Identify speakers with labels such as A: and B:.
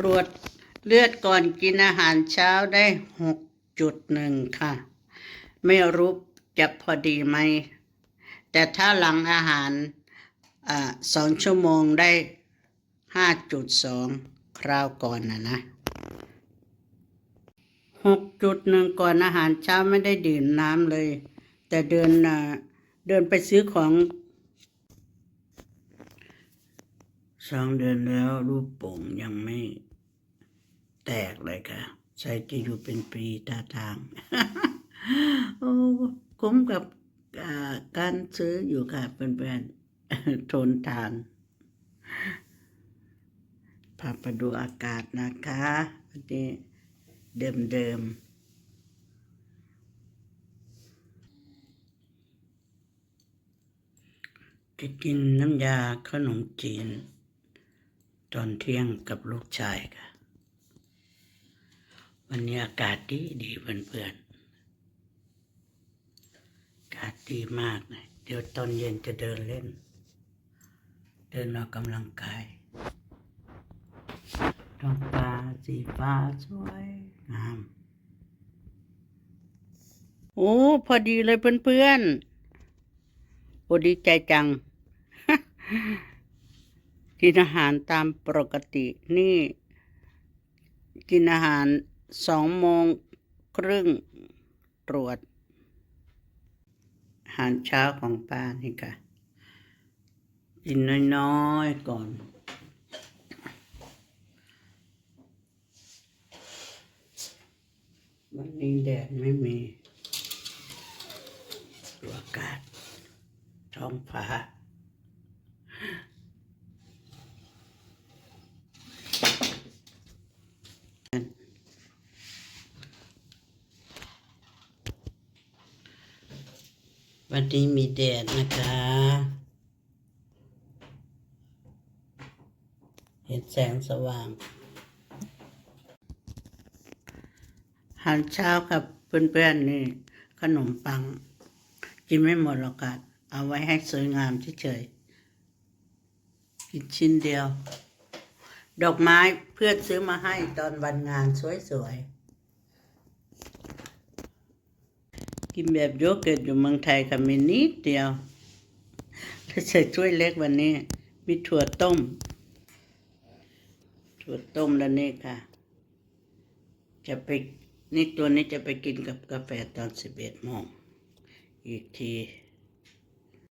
A: ตรวจเลือดก่อนกินอาหารเช้าได้หกจุดหนึ่งค่ะ ไม่รู้จะพอดีไหม แต่ถ้าหลังอาหารอสองชั่วโมงได้ห้าจุดสองคราวก่อนนะนะหกจุดหนึ่งก่อนอาหารเช้าไม่ได้ดื่มน้ำเลย แต่เดินเดินไปซื้อของสองเดือนแล้วรูปโป่งยังไม่ แตกเลยค่ะใช้จะอยู่เป็นปีตาทาง โอ้คุ้มกับการซื้ออยู่ค่ะเพื่อนๆทนทานพาไปดูอากาศนะคะวันนี้เดิมเดิมจะกินน้ำยาขนมจีน ตอนเที่ยงกับลูกชายค่ะ วันนี้อากาศดีดีเพื่อนๆ อากาศดีมากเลยเดี๋ยวตอนเย็นจะเดินเล่น เดินออกกำลังกายท้องฟ้าสีฟ้าสวยงาม โอ้ พอดีเลยเพื่อนๆ โอ้ดีใจจัง กินอาหารตามปกตินี่ กินอาหาร สองโมงครึ่งตรวจ อาหารเช้าของป้านี่ค่ะ กินน้อยๆก่อน วันนี้แดดไม่มีดูอากาศท้องฟ้า วันนี้มีแดดนะคะ เห็นแสงสว่างอาหารเช้ากับเพื่อนๆนี่ ขนมปัง กินไม่หมดหรอกค่ะเอาไว้ให้สวยงามเฉยๆกินชิ้นเดียว ดอกไม้เพื่อนซื้อมาให้ตอนวันงานสวยๆ กินแบบโยเกิร์ตอยู่เมืองไทยค่ะมีนิดเดียวถ้าใส่ถ้วยเล็กวันนี้ มีถั่วต้ม ถั่วต้มแล้วนี่ค่ะ จะไปนี่ตัวนี้จะไปกินกับกาแฟตอนสิบเอ็ดโมงอีกที